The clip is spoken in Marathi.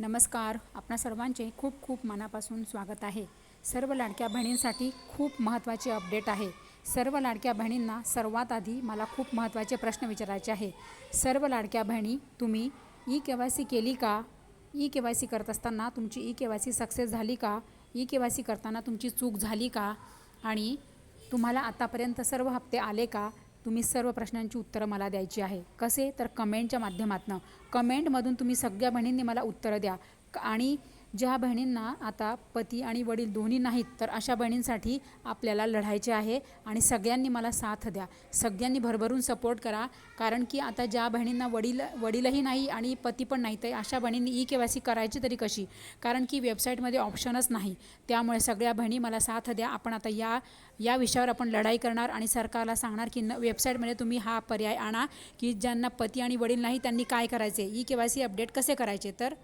नमस्कार. आपणा सर्वांचे खूप खूप मनापासून स्वागत आहे. सर्व लाडक्या बहिणींसाठी खूप महत्त्वाचे अपडेट आहे. सर्व लाडक्या बहिणींना सर्वात आधी मला खूप महत्त्वाचे प्रश्न विचारायचे आहे. सर्व लाडक्या बहिणी तुम्ही ई के वाय सी केली का? ई के वाय सी करत असताना तुमची E K Y C success झाली का? ई के वाय सी करताना तुमची चूक झाली का? आणि तुम्हाला आतापर्यंत सर्व हप्ते आले का? तुम्ही सर्व प्रश्नांची उत्तरं मला द्यायची आहे. कसे? तर कमेंटच्या माध्यमातून. कमेंटमधून तुम्ही सगळ्या बहिणींनी मला उत्तरं द्या. आणि ज्या बहिणींना आता पती आणि वडील दोन्ही नाहीत तर अशा बहिणींसाठी आपल्याला लढायचे आहे आणि सगळ्यांनी मला साथ द्या. सगळ्यांनी भरभरून सपोर्ट करा. कारण की आता ज्या बहिणींना वडील वडीलही नाही आणि पती पण नाही तर अशा बहिणींनी ई के वाय सी करायची तरी कशी? कारण की वेबसाईटमध्ये ऑप्शनच नाही. त्यामुळे सगळ्या बहिणी मला साथ द्या. आपण आता या या विषयावर आपण लढाई करणार आणि सरकारला सांगणार की न वेबसाईटमध्ये तुम्ही हा पर्याय आणा की ज्यांना पती आणि वडील नाही त्यांनी काय करायचे? E K Y C update कसे करायचे? तर